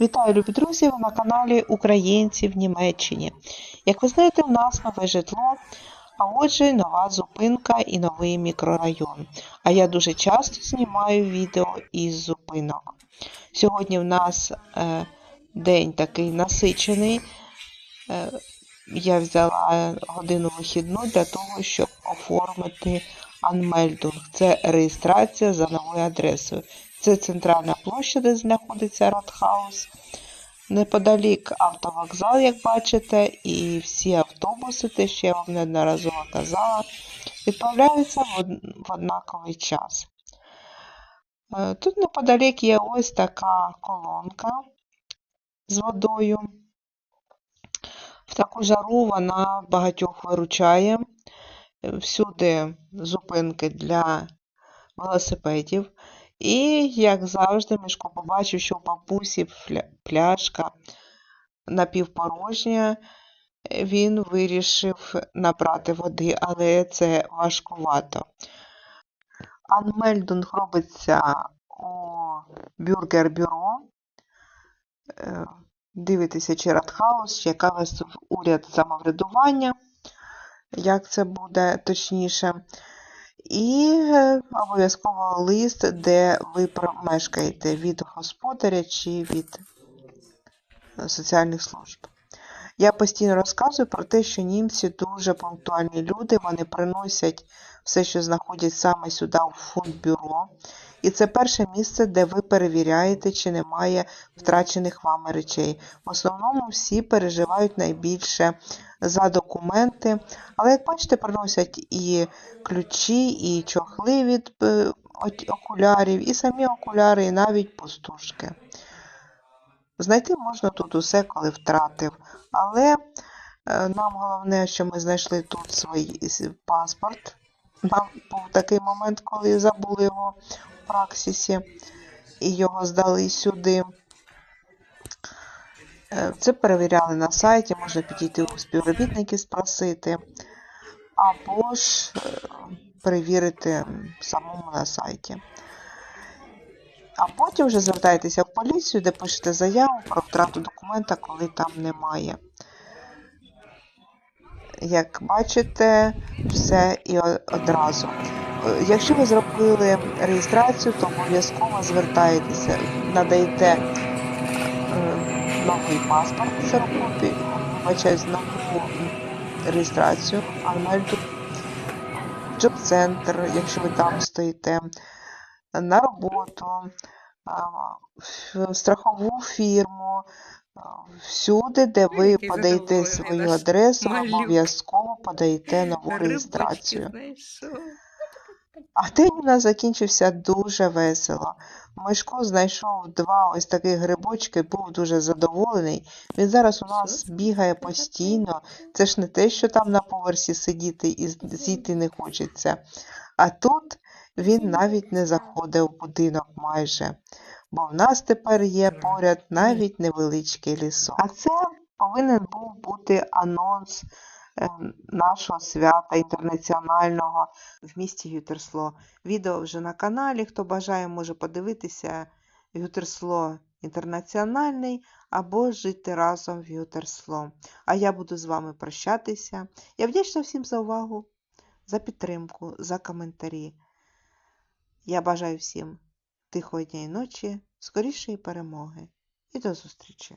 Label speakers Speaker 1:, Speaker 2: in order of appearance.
Speaker 1: Вітаю, любі друзі! Ви на каналі Українці в Німеччині. Як ви знаєте, у нас нове житло, а отже, нова зупинка і новий мікрорайон. А я дуже часто знімаю відео із зупинок. Сьогодні в нас е, день такий насичений. Е, я взяла годину вихідну для того, щоб оформити анмельдунг. Це реєстрація за новою адресою. Це центральна площа, де знаходиться Радхаус. Неподалік автовокзал, як бачите, і всі автобуси, те, що я вам неодноразово казала, відправляються в од- в однаковий час. Е, Тут неподалік є ось така колонка з водою. В таку жару вона багатьох виручає. Всюди зупинки для велосипедів. І, як завжди, Мишко побачив, що у бабусі пляшка напівпорожня. Він вирішив набрати води, але це важкувато. Анмельдунг робиться у бюргер-бюро. Е, Дивитися, чи Радхаус, чи яка у вас уряд самоврядування, як це буде точніше. І е, обов'язково лист, де ви мешкаєте від господаря чи від е, соціальних служб. Я постійно розказую про те, що німці дуже пунктуальні люди, вони приносять все, що знаходять саме сюди в фондбюро. І це перше місце, де ви перевіряєте, чи немає втрачених вами речей. В основному всі переживають найбільше за документи, але, як бачите, приносять і ключі, і чохли від е, окулярів, і самі окуляри, і навіть пустушки. Знайти можна тут усе, коли втратив, але е, нам головне, що ми знайшли тут свій паспорт. Нам був такий момент, коли забули його в праксісі і його здали сюди. Е, Це перевіряли на сайті, можна підійти у співробітників спросити, або ж е, перевірити самому на сайті. А потім вже звертаєтеся в поліцію, де пишете заяву про втрату документа, коли там немає. Як бачите, все і одразу. Е, Якщо ви зробили реєстрацію, то обов'язково звертаєтеся, надаєте е, новий паспорт ксерокопію, вибачаюсь, нову реєстрацію, анмельду, джоб-центр, якщо ви там стоїте, на роботу, в страхову фірму, всюди, де ви подаєте свою адресу, обов'язково подаєте нову реєстрацію. А день у нас закінчився дуже весело. Мишко знайшов два ось таких грибочки, був дуже задоволений. Він зараз у нас бігає постійно. Це ж не те, що там на поверсі сидіти і зійти не хочеться. А тут він навіть не заходив в будинок майже, бо в нас тепер є поряд навіть невеличкий лісок. А це повинен був бути анонс е, нашого свята інтернаціонального в місті Гютерсло. Відео вже на каналі. Хто бажає, може подивитися Гютерсло інтернаціональний або жити разом в Гютерсло. А я буду з вами прощатися. Я вдячна всім за увагу, за підтримку, за коментарі. Я бажаю всім тихої дня і ночі, скорішої перемоги і до зустрічі!